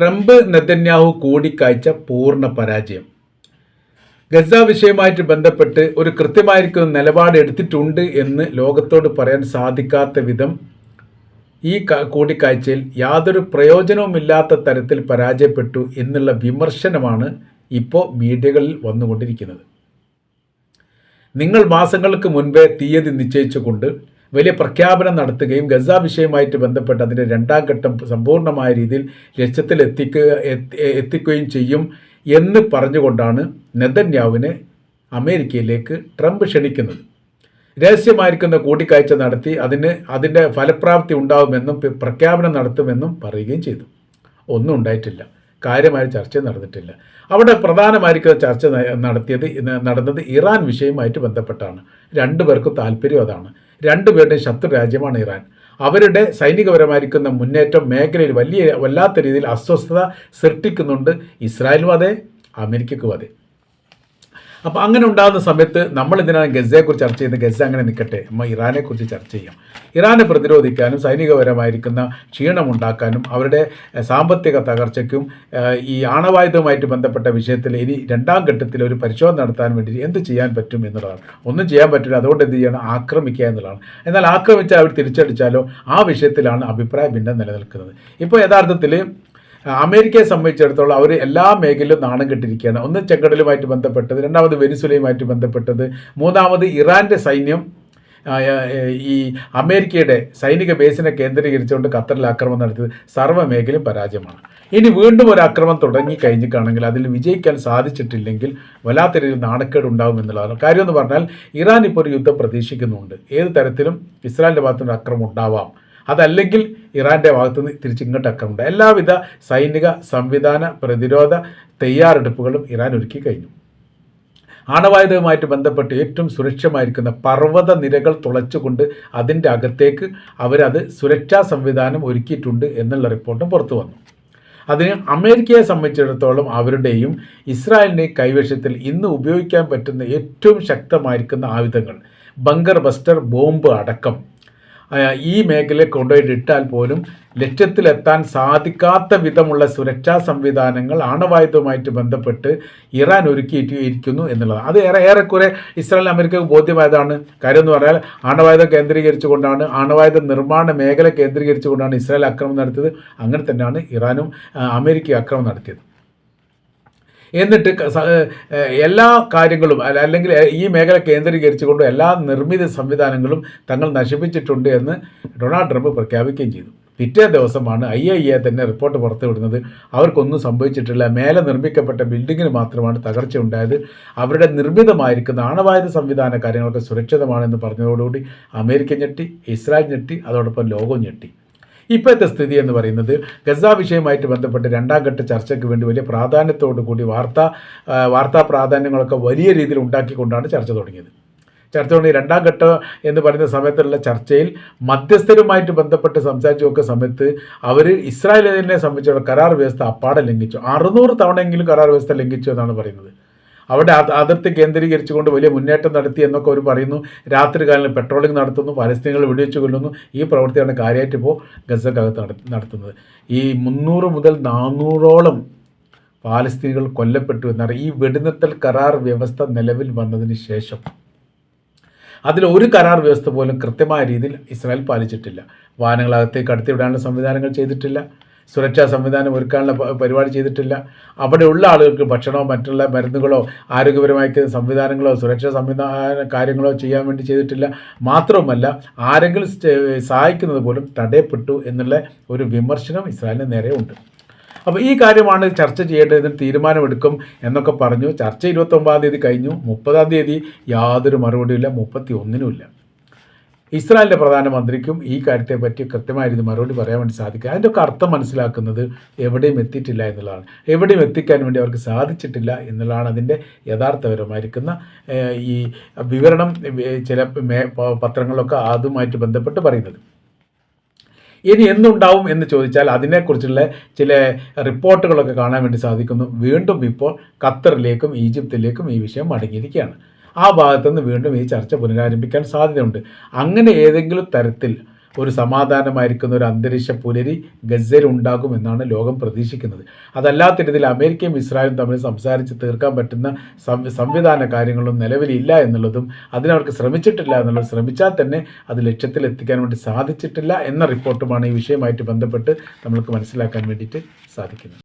Trump Netanyahu കൂടിക്കാഴ്ച പൂർണ പരാജയം. ഗസ വിഷയമായിട്ട് ബന്ധപ്പെട്ട് ഒരു കൃത്യമായിരിക്കുന്ന നിലപാട് എടുത്തിട്ടുണ്ട് എന്ന് ലോകത്തോട് പറയാൻ സാധിക്കാത്ത വിധം ഈ കൂടിക്കാഴ്ചയിൽ യാതൊരു പ്രയോജനവുമില്ലാത്ത തരത്തിൽ പരാജയപ്പെട്ടു എന്നുള്ള വിമർശനമാണ് ഇപ്പോൾ മീഡിയകളിൽ വന്നുകൊണ്ടിരിക്കുന്നത്. നിങ്ങൾ മാസങ്ങൾക്ക് മുൻപേ തീയതി നിശ്ചയിച്ചുകൊണ്ട് വലിയ പ്രഖ്യാപനം നടത്തുകയും ഗസ വിഷയവുമായിട്ട് ബന്ധപ്പെട്ട് അതിന്റെ രണ്ടാം ഘട്ടം സമ്പൂർണമായ രീതിയിൽ ലക്ഷ്യത്തിൽ എത്തിക്കുക എത്തി- എത്തിക്കുകയും ചെയ്യും എന്ന് പറഞ്ഞുകൊണ്ടാണ് നെതന്യാവിനെ അമേരിക്കയിലേക്ക് ട്രംപ് ക്ഷണിക്കുന്നത്. രഹസ്യമായിരിക്കുന്ന കൂടിക്കാഴ്ച നടത്തി അതിന് അതിന്റെ ഫലപ്രാപ്തി ഉണ്ടാവുമെന്നും പ്രഖ്യാപനം നടത്തുമെന്നും പറയുകയും ചെയ്തു. ഒന്നും ഉണ്ടായിട്ടില്ല. കാര്യമായ ചർച്ച നടന്നിട്ടില്ല. അവിടെ പ്രധാനമായിരിക്കുന്ന ചർച്ച നടത്തിയത് നടന്നത് ഇറാൻ വിഷയവുമായിട്ട് ബന്ധപ്പെട്ടാണ്. രണ്ടു പേർക്കും താല്പര്യം അതാണ്. രണ്ടുപേരുടെയും ശത്രു രാജ്യമാണ് ഇറാൻ. അവരുടെ സൈനികപരമായിരിക്കുന്ന മുന്നേറ്റം മേഖലയിൽ വലിയ വല്ലാത്ത രീതിയിൽ അസ്വസ്ഥത സൃഷ്ടിക്കുന്നുണ്ട് ഇസ്രായേലും അതെ അമേരിക്കക്കും അതെ. അപ്പോൾ അങ്ങനെ ഉണ്ടാകുന്ന സമയത്ത് നമ്മൾ എന്തിനാണ് ഗസയെ കുറിച്ച് ചർച്ച ചെയ്യുന്നത്? ഗസ അങ്ങനെ നിൽക്കട്ടെ. നമ്മൾ ഇറാനെക്കുറിച്ച് ചർച്ച ചെയ്യാം. ഇറാനെ പ്രതിരോധിക്കാനും സൈനികപരമായിരിക്കുന്ന ക്ഷീണമുണ്ടാക്കാനും അവരുടെ സാമ്പത്തിക തകർച്ചയ്ക്കും ഈ ആണവായുധവുമായിട്ട് ബന്ധപ്പെട്ട വിഷയത്തിൽ ഇനി രണ്ടാം ഘട്ടത്തിൽ ഒരു പരിശോധന നടത്താൻ വേണ്ടി എന്ത് ചെയ്യാൻ പറ്റും എന്നുള്ളതാണ്. ഒന്നും ചെയ്യാൻ പറ്റില്ല. അതുകൊണ്ട് എന്ത് ചെയ്യണം? ആക്രമിക്കുക എന്നുള്ളതാണ്. എന്നാൽ ആക്രമിച്ചാൽ അവർ തിരിച്ചടിച്ചാലോ? ആ വിഷയത്തിലാണ് അഭിപ്രായ ഭിന്നം നിലനിൽക്കുന്നത്. ഇപ്പോൾ യഥാർത്ഥത്തിൽ അമേരിക്കയെ സംബന്ധിച്ചിടത്തോളം അവർ എല്ലാ മേഖലയിലും നാണം കെട്ടിരിക്കുകയാണ്. ഒന്ന് ചെങ്കടലുമായിട്ട് ബന്ധപ്പെട്ടത് രണ്ടാമത് വെനിസുലയുമായിട്ട് ബന്ധപ്പെട്ടത് മൂന്നാമത് ഇറാന്റെ സൈന്യം ഈ അമേരിക്കയുടെ സൈനിക ബേസിനെ കേന്ദ്രീകരിച്ചുകൊണ്ട് ഖത്തറിൽ ആക്രമണം നടത്തിയത് സർവ മേഖലയും പരാജയമാണ്. ഇനി വീണ്ടും ഒരു ആക്രമണം തുടങ്ങി കഴിഞ്ഞിട്ടാണെങ്കിൽ അതിൽ വിജയിക്കാൻ സാധിച്ചിട്ടില്ലെങ്കിൽ വല്ലാത്ത രീതിയിൽ നാണക്കേട് ഉണ്ടാകും എന്നുള്ളതാണ്. കാര്യം പറഞ്ഞാൽ ഇറാൻ ഇപ്പോൾ ഒരു യുദ്ധം പ്രതീക്ഷിക്കുന്നുണ്ട്. ഏത് തരത്തിലും ഇസ്രായേലിന്റെ ഭാഗത്തുനിന്ന് ആക്രമണം ഉണ്ടാവാം. അതല്ലെങ്കിൽ ഇറാന്റെ ഭാഗത്തുനിന്ന് തിരിച്ചിങ്ങോട്ട് എല്ലാവിധ സൈനിക സംവിധാന പ്രതിരോധ തയ്യാറെടുപ്പുകളും ഇറാൻ ഒരുക്കി കഴിഞ്ഞു. ആണവായുധവുമായിട്ട് ബന്ധപ്പെട്ട് ഏറ്റവും സുരക്ഷമായിരിക്കുന്ന പർവത നിരകൾ തുളച്ചുകൊണ്ട് അതിന്റെ അകത്തേക്ക് അവരത് സുരക്ഷാ സംവിധാനം ഒരുക്കിയിട്ടുണ്ട് എന്നുള്ള റിപ്പോർട്ടും പുറത്തു വന്നു. അതിന് അമേരിക്കയെ സംബന്ധിച്ചിടത്തോളം അവരുടെയും ഇസ്രായേലിന്റെയും കൈവശത്തിൽ ഇന്ന് ഉപയോഗിക്കാൻ പറ്റുന്ന ഏറ്റവും ശക്തമായിരിക്കുന്ന ആയുധങ്ങൾ ബങ്കർ ബസ്റ്റർ ബോംബ് അടക്കം. ഈ മേഖലയിൽ കൊണ്ടുപോയിട്ട് ഇട്ടാൽ പോലും ലക്ഷ്യത്തിലെത്താൻ സാധിക്കാത്ത വിധമുള്ള സുരക്ഷാ സംവിധാനങ്ങൾ ആണവായുധവുമായിട്ട് ബന്ധപ്പെട്ട് ഇറാൻ ഒരുക്കിയിട്ടിരിക്കുന്നു എന്നുള്ളതാണ്. അത് ഏറെ ഏറെക്കുറെ ഇസ്രായേൽ അമേരിക്കക്ക് ബോധ്യമായതാണ്. കാര്യം എന്ന് പറഞ്ഞാൽ ആണവായുധം കേന്ദ്രീകരിച്ചുകൊണ്ടാണ് ആണവായുധ നിർമ്മാണ മേഖല കേന്ദ്രീകരിച്ചുകൊണ്ടാണ് ഇസ്രായേൽ ആക്രമണം നടത്തിയത്. അങ്ങനെ തന്നെയാണ് ഇറാനും അമേരിക്കയും ആക്രമണം നടത്തിയത്. എന്നിട്ട് എല്ലാ കാര്യങ്ങളും അല്ലെങ്കിൽ ഈ മേഖല കേന്ദ്രീകരിച്ചുകൊണ്ട് എല്ലാ നിർമ്മിത സംവിധാനങ്ങളും തങ്ങൾ നശിപ്പിച്ചിട്ടുണ്ട് എന്ന് ഡൊണാൾഡ് ട്രംപ് പ്രഖ്യാപിക്കുകയും ചെയ്തു. പിറ്റേ ദിവസമാണ് ഐ ഐ എ തന്നെ റിപ്പോർട്ട് പുറത്തുവിടുന്നത്. അവർക്കൊന്നും സംഭവിച്ചിട്ടില്ല. മേലെ നിർമ്മിക്കപ്പെട്ട ബിൽഡിങ്ങിന് മാത്രമാണ് തകർച്ച ഉണ്ടായത്. അവരുടെ നിർമ്മിതമായിരിക്കുന്ന ആണവായുധ സംവിധാന കാര്യങ്ങളൊക്കെ സുരക്ഷിതമാണെന്ന് പറഞ്ഞതോടുകൂടി അമേരിക്ക ഞെട്ടി ഇസ്രായേൽ ഞെട്ടി അതോടൊപ്പം ലോകം ഞെട്ടി. ഇപ്പോഴത്തെ സ്ഥിതി എന്ന് പറയുന്നത് ഗസ വിഷയമായിട്ട് ബന്ധപ്പെട്ട് രണ്ടാം ഘട്ട ചർച്ചയ്ക്ക് വേണ്ടി വലിയ പ്രാധാന്യത്തോടു കൂടി വാർത്താ വാർത്താ പ്രാധാന്യങ്ങളൊക്കെ വലിയ രീതിയിൽ ഉണ്ടാക്കിക്കൊണ്ടാണ് ചർച്ച തുടങ്ങിയത്. ചർച്ച തുടങ്ങി രണ്ടാം ഘട്ടം എന്ന് പറയുന്ന സമയത്തുള്ള ചർച്ചയിൽ മധ്യസ്ഥരുമായിട്ട് ബന്ധപ്പെട്ട് സംസാരിച്ചു നോക്കുന്ന സമയത്ത് അവർ ഇസ്രായേലിനെ സംബന്ധിച്ചുള്ള കരാർ വ്യവസ്ഥ അപ്പാടെ ലംഘിച്ചു. അറുന്നൂറ് തവണയെങ്കിലും കരാർ വ്യവസ്ഥ ലംഘിച്ചു എന്നാണ് പറയുന്നത്. അവിടെ അത് അതിർത്തി കേന്ദ്രീകരിച്ചുകൊണ്ട് വലിയ മുന്നേറ്റം നടത്തി എന്നൊക്കെ അവർ പറയുന്നു. രാത്രി കാലങ്ങളിൽ പെട്രോളിംഗ് നടത്തുന്നു പലസ്തീനികൾ വെടിവെച്ച് കൊല്ലുന്നു. ഈ പ്രവൃത്തിയാണ് കാര്യമായിട്ട് ഇപ്പോൾ ഗസക്കകത്ത് നടത്തുന്നത്. ഈ മുന്നൂറ് മുതൽ നാനൂറോളം പാലസ്തീനികൾ കൊല്ലപ്പെട്ടു എന്നാണ് ഈ വെടിനിർത്തൽ കരാർ വ്യവസ്ഥ നിലവിൽ വന്നതിന് ശേഷം. അതിൽ ഒരു കരാർ വ്യവസ്ഥ പോലും കൃത്യമായ രീതിയിൽ ഇസ്രായേൽ പാലിച്ചിട്ടില്ല. വാഹനങ്ങളകത്തേക്ക് കടത്തിവിടാനുള്ള സംവിധാനങ്ങൾ ചെയ്തിട്ടില്ല. സുരക്ഷാ സംവിധാനം ഒരുക്കാനുള്ള പരിപാടി ചെയ്തിട്ടില്ല. അവിടെയുള്ള ആളുകൾക്ക് ഭക്ഷണമോ മറ്റുള്ള മരുന്നുകളോ ആരോഗ്യപരമായ സംവിധാനങ്ങളോ സുരക്ഷാ സംവിധാന കാര്യങ്ങളോ ചെയ്യാൻ വേണ്ടി ചെയ്തിട്ടില്ല. മാത്രവുമല്ല ആരെങ്കിലും സഹായിക്കുന്നത് പോലും തടയപ്പെട്ടു എന്നുള്ള ഒരു വിമർശനം ഇസ്രായേലിന് നേരെ ഉണ്ട്. അപ്പോൾ ഈ കാര്യമാണ് ചർച്ച ചെയ്യേണ്ടതിന് തീരുമാനമെടുക്കും എന്നൊക്കെ പറഞ്ഞു. ചർച്ച ഇരുപത്തൊമ്പതാം തീയതി കഴിഞ്ഞു. മുപ്പതാം തീയതി യാതൊരു മറുപടിയില്ല മുപ്പത്തി ഒന്നിനുമില്ല ഇസ്രായേലിന്റെ പ്രധാനമന്ത്രിക്കും ഈ കാര്യത്തെപ്പറ്റി കൃത്യമായിരുന്നു മറുപടി പറയാൻ വേണ്ടി സാധിക്കുക അതിന്റെ ഒക്കെ അർത്ഥം മനസ്സിലാക്കുന്നത് എവിടെയും എത്തിയിട്ടില്ല എന്നുള്ളതാണ്. എവിടെയും എത്തിക്കാൻ വേണ്ടി അവർക്ക് സാധിച്ചിട്ടില്ല എന്നുള്ളതാണ് അതിന്റെ യഥാർത്ഥപരമായിരിക്കുന്ന ഈ വിവരണം ചില പത്രങ്ങളൊക്കെ അതുമായിട്ട് ബന്ധപ്പെട്ട് പറയുന്നത്. ഇനി എന്തുണ്ടാവും എന്ന് ചോദിച്ചാൽ അതിനെക്കുറിച്ചുള്ള ചില റിപ്പോർട്ടുകളൊക്കെ കാണാൻ വേണ്ടി സാധിക്കുന്നു. വീണ്ടും ഇപ്പോൾ ഖത്തറിലേക്കും ഈജിപ്തിലേക്കും ഈ വിഷയം മടങ്ങിയിരിക്കുകയാണ്. ആ ഭാഗത്തുനിന്ന് വീണ്ടും ഈ ചർച്ച പുനരാരംഭിക്കാൻ സാധ്യതയുണ്ട്. അങ്ങനെ ഏതെങ്കിലും തരത്തിൽ ഒരു സമാധാനമായിരിക്കുന്ന ഒരു അന്തരീക്ഷ പുലരി ഗസയിൽ ഉണ്ടാകുമെന്നാണ് ലോകം പ്രതീക്ഷിക്കുന്നത്. അതല്ലാത്ത രീതിയിൽ അമേരിക്കയും ഇസ്രായേലും തമ്മിൽ സംസാരിച്ച് തീർക്കാൻ പറ്റുന്ന സംവിധാന കാര്യങ്ങളും നിലവിലില്ല എന്നുള്ളതും അതിനവർക്ക് ശ്രമിച്ചിട്ടില്ല എന്നുള്ളത് ശ്രമിച്ചാൽ തന്നെ അത് ലക്ഷ്യത്തിൽ എത്തിക്കാൻ വേണ്ടി സാധിച്ചിട്ടില്ല എന്ന റിപ്പോർട്ടുമാണ് ഈ വിഷയമായിട്ട് ബന്ധപ്പെട്ട് നമ്മൾക്ക് മനസ്സിലാക്കാൻ വേണ്ടിയിട്ട് സാധിക്കുന്നത്.